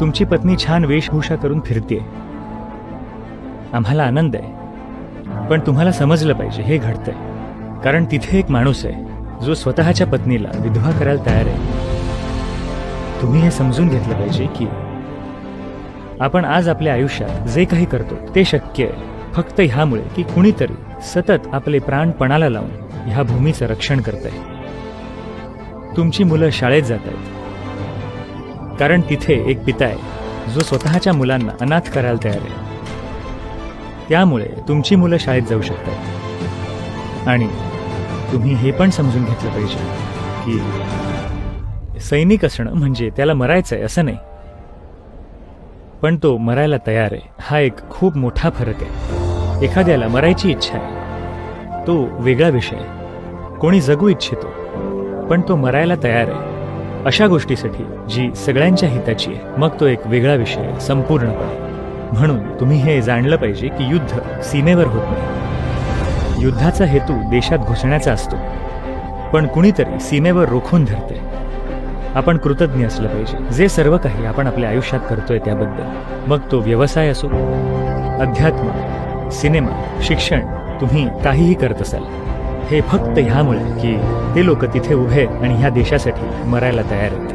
तुमची पत्नी छान वेशभूषा करून फिरते आम्हाला आनंद आहे. पण तुम्हाला समजलं पाहिजे हे घडतंय. कारण तिथे एक माणूस आहे जो स्वतःच्या पत्नीला विधवा करायला तयार आहे. तुम्ही हे समजून घेतलं पाहिजे की आपण आज आपल्या आयुष्यात जे काही करतो ते शक्य आहे. फक्त ह्यामुळे की कुणीतरी सतत आपले प्राण पणाला लावून ह्या भूमीचं रक्षण करत आहे तुमची मुलं शाळेत जात आहेत कारण तिथे एक पिता आहे जो स्वतःच्या मुलांना अनाथ करायला तयार आहे. त्यामुळे तुमची मुलं शाळेत जाऊ शकतात. आणि तुम्ही हे पण समजून घेतलं पाहिजे की सैनिक असणं म्हणजे त्याला मरायचं आहे असं नाही. पण तो मरायला तयार आहे हा एक खूप मोठा फरक आहे. एखाद्याला मरायची इच्छा आहे तो वेगळा विषय आहे. कोणी जगू इच्छितो पण तो मरायला तयार आहे. अशा गोष्टीसाठी जी सगळ्यांच्या हिताची आहे मग तो एक वेगळा विषय संपूर्णपणे. म्हणून तुम्ही हे जाणलं पाहिजे की युद्ध सीमेवर होत नाही. युद्धाचा हेतू देशात घुसण्याचा असतो पण कुणीतरी सीमेवर रोखून धरते. आपण कृतज्ञ असलं पाहिजे. जे सर्व काही आपण आपल्या आयुष्यात करतोय त्याबद्दल. मग तो व्यवसाय असो अध्यात्म सिनेमा शिक्षण तुम्ही काहीही करत असाल हे फक्त ह्यामुळे की ते लोक तिथे उभे आणि ह्या देशासाठी मरायला तयार आहेत.